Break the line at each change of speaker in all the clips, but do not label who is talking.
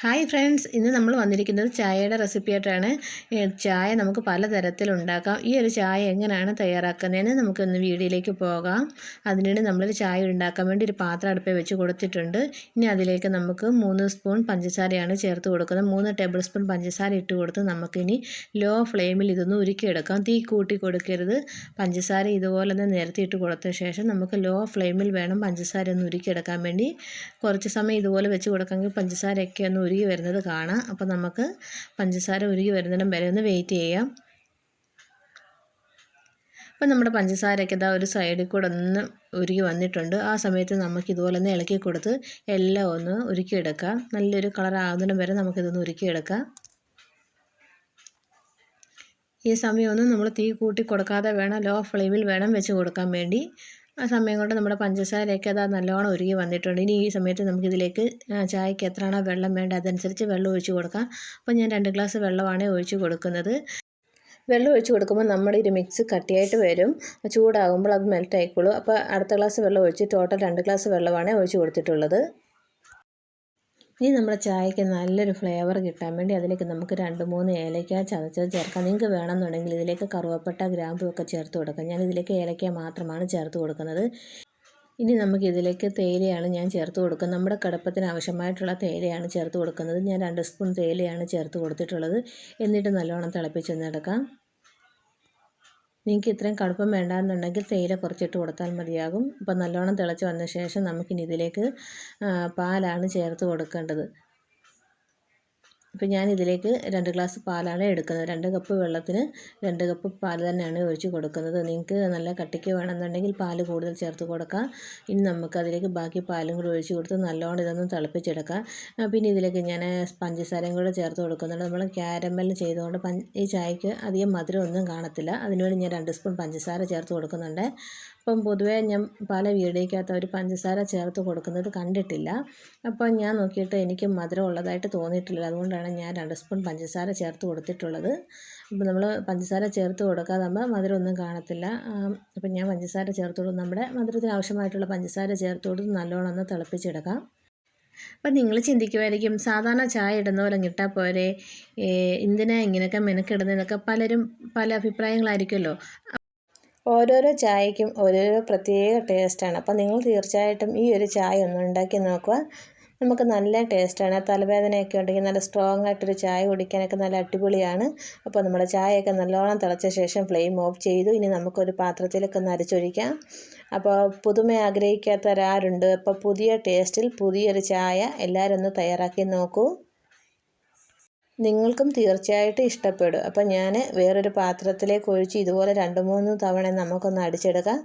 Hi friends ഇന്ന് നമ്മൾ വന്നിരിക്കുന്നത് ചായയുടെ റെസിപ്പി ആയിട്ടാണ്. ചായ നമുക്ക് പലതരത്തിൽ ഉണ്ടാക്കാം ഈ ഒരു ചായ എങ്ങനെയാണ് തയ്യാറാക്കുന്നതെന്ന് നമുക്കൊന്ന് വീഡിയോയിലേക്ക് പോകാം. അതിനുവേണ്ടി നമ്മളൊരു ചായ ഉണ്ടാക്കാൻ വേണ്ടി ഒരു പാത്രം അടുപ്പേ വെച്ച് കൊടുത്തിട്ടുണ്ട്. ഇനി അതിലേക്ക് നമുക്ക് മൂന്ന് സ്പൂൺ പഞ്ചസാരയാണ് ചേർത്ത് കൊടുക്കുന്നത്. മൂന്ന് ടേബിൾ സ്പൂൺ പഞ്ചസാര ഇട്ട് കൊടുത്ത് നമുക്കിനി ലോ ഫ്ലെയിമിൽ ഇതൊന്ന് ഉരുക്കിയെടുക്കാം. തീ കൂട്ടി കൊടുക്കരുത്. പഞ്ചസാര ഇതുപോലെ തന്നെ നിരത്തി ഇട്ട് കൊടുത്ത ശേഷം നമുക്ക് ലോ ഫ്ലെയിമിൽ വേണം പഞ്ചസാര ഒന്ന് ഉരുക്കിയെടുക്കാൻ വേണ്ടി. കുറച്ച് സമയം ഇതുപോലെ വെച്ച് കൊടുക്കാമെങ്കിൽ പഞ്ചസാരയൊക്കെ ഒന്ന് ഉരുകി വരുന്നത് കാണാം. അപ്പോൾ നമുക്ക് പഞ്ചസാര ഉരുകി വരുന്നിടം വരെ ഒന്ന് വെയിറ്റ് ചെയ്യാം. അപ്പം നമ്മുടെ പഞ്ചസാരയ്ക്ക് ഇതാ ഒരു സൈഡിൽ കൂടെ ഒന്ന് ഉരുകി വന്നിട്ടുണ്ട്. ആ സമയത്ത് നമുക്ക് ഇതുപോലെ ഒന്ന് ഇളക്കി കൊടുത്ത് എല്ലാം ഒന്ന് ഉരുക്കിയെടുക്കാം. നല്ലൊരു കളർ ആകുന്നിടം വരെ നമുക്കിതൊന്ന് ഉരുക്കിയെടുക്കാം. ഈ സമയമൊന്നും നമ്മൾ തീ കൂട്ടി കൊടുക്കാതെ വേണം ലോ ഫ്ലെയിമിൽ വേണം വെച്ച് കൊടുക്കാൻ വേണ്ടി. ആ സമയം കൊണ്ട് നമ്മുടെ പഞ്ചസാരയൊക്കെ അത് നല്ലോണം ഉരുകി വന്നിട്ടുണ്ട്. ഇനി ഈ സമയത്ത് നമുക്കിതിലേക്ക് ചായക്ക് എത്രയാണോ വെള്ളം വേണ്ട അതനുസരിച്ച് വെള്ളം ഒഴിച്ച് കൊടുക്കാം. അപ്പോൾ ഞാൻ രണ്ട് ഗ്ലാസ് വെള്ളമാണ് ഒഴിച്ച് കൊടുക്കുന്നത്. വെള്ളം ഒഴിച്ച് കൊടുക്കുമ്പോൾ നമ്മുടെ ഒരു മിക്സ് കട്ടിയായിട്ട് വരും. ചൂടാകുമ്പോൾ അത് മെൽറ്റ് ആയിക്കോളും. അപ്പോൾ അടുത്ത ഗ്ലാസ് വെള്ളം ഒഴിച്ച് ടോട്ടൽ രണ്ട് ഗ്ലാസ് വെള്ളമാണ് ഒഴിച്ച് കൊടുത്തിട്ടുള്ളത്. ഇനി നമ്മുടെ ചായക്ക് നല്ലൊരു ഫ്ലേവർ കിട്ടാൻ വേണ്ടി അതിലേക്ക് നമുക്ക് രണ്ട് മൂന്ന് ഏലക്ക ചതച്ചത് ചേർക്കാം. നിങ്ങൾക്ക് വേണമെന്നുണ്ടെങ്കിൽ ഇതിലേക്ക് കറുവപ്പട്ട ഗ്രാമ്പു ഒക്കെ ചേർത്ത് കൊടുക്കാം. ഞാൻ ഇതിലേക്ക് ഏലക്ക മാത്രമാണ് ചേർത്ത് കൊടുക്കുന്നത്. ഇനി നമുക്ക് ഇതിലേക്ക് തേയിലയാണ് ഞാൻ ചേർത്ത് കൊടുക്കുന്നത്. നമ്മുടെ കടുപ്പത്തിന് ആവശ്യമായിട്ടുള്ള തേയിലയാണ് ചേർത്ത് കൊടുക്കുന്നത്. ഞാൻ രണ്ട് സ്പൂൺ തേയിലയാണ് ചേർത്ത് കൊടുത്തിട്ടുള്ളത്. എന്നിട്ട് നല്ലോണം തിളപ്പിച്ചെന്നെടുക്കാം നിങ്ങൾക്ക് ഇത്രയും കടുപ്പം വേണ്ടാന്നുണ്ടെങ്കിൽ തേയില കുറച്ചിട്ട് കൊടുത്താൽ മതിയാകും. അപ്പോൾ നല്ലോണം തിളച്ച് വന്ന ശേഷം നമുക്കിനി ഇതിലേക്ക് പാലാണ് ചേർത്ത് കൊടുക്കേണ്ടത്. അപ്പോൾ ഞാൻ ഇതിലേക്ക് രണ്ട് ഗ്ലാസ് പാലാണ് എടുക്കുന്നത്. രണ്ട് കപ്പ് വെള്ളത്തിന് രണ്ട് കപ്പ് പാൽ തന്നെയാണ് ഒഴിച്ച് കൊടുക്കുന്നത്. നിങ്ങൾക്ക് നല്ല കട്ടിക്ക് വേണമെന്നുണ്ടെങ്കിൽ പാൽ കൂടുതൽ ചേർത്ത് കൊടുക്കാം. ഇനി നമുക്ക് അതിലേക്ക് ബാക്കി പാലും കൂടി ഒഴിച്ച് കൊടുത്ത് നല്ലോണം ഇതൊന്ന് തിളപ്പിച്ചെടുക്കാം. പിന്നെ ഇതിലേക്ക് ഞാൻ പഞ്ചസാരയും കൂടെ ചേർത്ത് കൊടുക്കുന്നുണ്ട്. നമ്മൾ ക്യാരമൽ ചെയ്തുകൊണ്ട് ഈ ചായക്ക് അധികം മധുരം ഒന്നും കാണത്തില്ല. അതിനുവേണ്ടി ഞാൻ രണ്ട് സ്പൂൺ പഞ്ചസാര ചേർത്ത് കൊടുക്കുന്നുണ്ട്. അപ്പം പൊതുവേ ഞാൻ പല വീഡിയോയ്ക്കകത്ത് അവർ പഞ്ചസാര ചേർത്ത് കൊടുക്കുന്നത് കണ്ടിട്ടില്ല. അപ്പം ഞാൻ നോക്കിയിട്ട് എനിക്ക് മധുരം ഉള്ളതായിട്ട് തോന്നിയിട്ടില്ല. അതുകൊണ്ടാണ് ഞാൻ രണ്ട് സ്പൂൺ പഞ്ചസാര ചേർത്ത് കൊടുത്തിട്ടുള്ളത്. അപ്പം നമ്മൾ പഞ്ചസാര ചേർത്ത് കൊടുക്കാതാകുമ്പോൾ മധുരം ഒന്നും കാണത്തില്ല അപ്പം ഞാൻ പഞ്ചസാര ചേർത്ത് കൊടുക്കും നമ്മുടെ മധുരത്തിന് ആവശ്യമായിട്ടുള്ള പഞ്ചസാര ചേർത്ത് കൊടുത്ത് നല്ലോണം ഒന്ന് തിളപ്പിച്ചെടുക്കാം. അപ്പം നിങ്ങൾ ചിന്തിക്കുമായിരിക്കും സാധാരണ ചായ ഇടുന്ന പോലെ കിട്ടാൽ പോരെ? എന്തിനാ ഇങ്ങനെയൊക്കെ മെനക്കിടുന്നതെന്നൊക്കെ പലരും പല അഭിപ്രായങ്ങളായിരിക്കുമല്ലോ. ഓരോരോ ചായക്കും ഓരോരോ പ്രത്യേക ടേസ്റ്റാണ്. അപ്പോൾ നിങ്ങൾ തീർച്ചയായിട്ടും ഈ ഒരു ചായ ഒന്ന് ഉണ്ടാക്കി നോക്കുക. നമുക്ക് നല്ല ടേസ്റ്റാണ്. തലവേദനയൊക്കെ ഉണ്ടെങ്കിൽ നല്ല സ്ട്രോങ് ആയിട്ടൊരു ചായ കുടിക്കാനൊക്കെ നല്ല അടിപൊളിയാണ്. അപ്പോൾ നമ്മുടെ ചായയൊക്കെ നല്ലോണം തിളച്ച ശേഷം ഫ്ലെയിം ഓഫ് ചെയ്തു. ഇനി നമുക്കൊരു പാത്രത്തിലൊക്കെ ഒന്ന് അരിച്ചൊഴിക്കാം. അപ്പോൾ പുതുമ ആഗ്രഹിക്കാത്തവരാരുണ്ട്. അപ്പോൾ പുതിയ ടേസ്റ്റിൽ പുതിയൊരു ചായ എല്ലാവരും ഒന്ന് തയ്യാറാക്കി നോക്കൂ. നിങ്ങൾക്കും തീർച്ചയായിട്ടും ഇഷ്ടപ്പെടും. അപ്പം ഞാൻ വേറൊരു പാത്രത്തിലേക്ക് ഒഴിച്ച് ഇതുപോലെ രണ്ട് മൂന്ന് തവണ നമുക്കൊന്ന് അടിച്ചെടുക്കാം.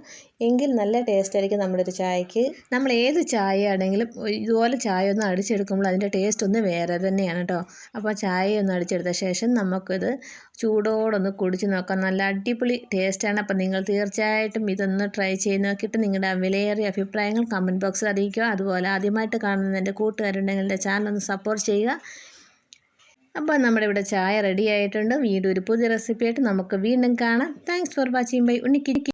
എങ്കിൽ നല്ല ടേസ്റ്റ് ആയിരിക്കും നമ്മുടെ ഒരു ചായക്ക്. നമ്മൾ ഏത് ചായ ആണെങ്കിലും ഇതുപോലെ ചായ ഒന്ന് അടിച്ചെടുക്കുമ്പോൾ അതിന്റെ ടേസ്റ്റ് ഒന്ന് വേറെ തന്നെയാണ് കേട്ടോ അപ്പോൾ ചായ ഒന്ന് അടിച്ചെടുത്ത ശേഷം നമുക്കിത് ചൂടോടൊന്ന് കുടിച്ച് നോക്കാം. നല്ല അടിപൊളി ടേസ്റ്റാണ് അപ്പം നിങ്ങൾ തീർച്ചയായിട്ടും ഇതൊന്ന് ട്രൈ ചെയ്ത് നോക്കിയിട്ട് നിങ്ങളുടെ വിലയേറിയ അഭിപ്രായങ്ങൾ കമന്റ് ബോക്സിൽ അറിയിക്കുക. അതുപോലെ ആദ്യമായിട്ട് കാണുന്ന എന്റെ കൂട്ടുകാരുണ്ടെങ്കിൽ എന്റെ ചാനൽ ഒന്ന് സപ്പോർട്ട് ചെയ്യുക. അപ്പോൾ നമ്മുടെ ഇവിടെ ചായ റെഡി ആയിട്ടുണ്ട്. വീണ്ടും ഒരു പുതിയ റെസിപ്പി ആയിട്ട് നമുക്ക് വീണ്ടും കാണാം. Thanks for watching bye ഉണ്ണിക്കിരിക്കി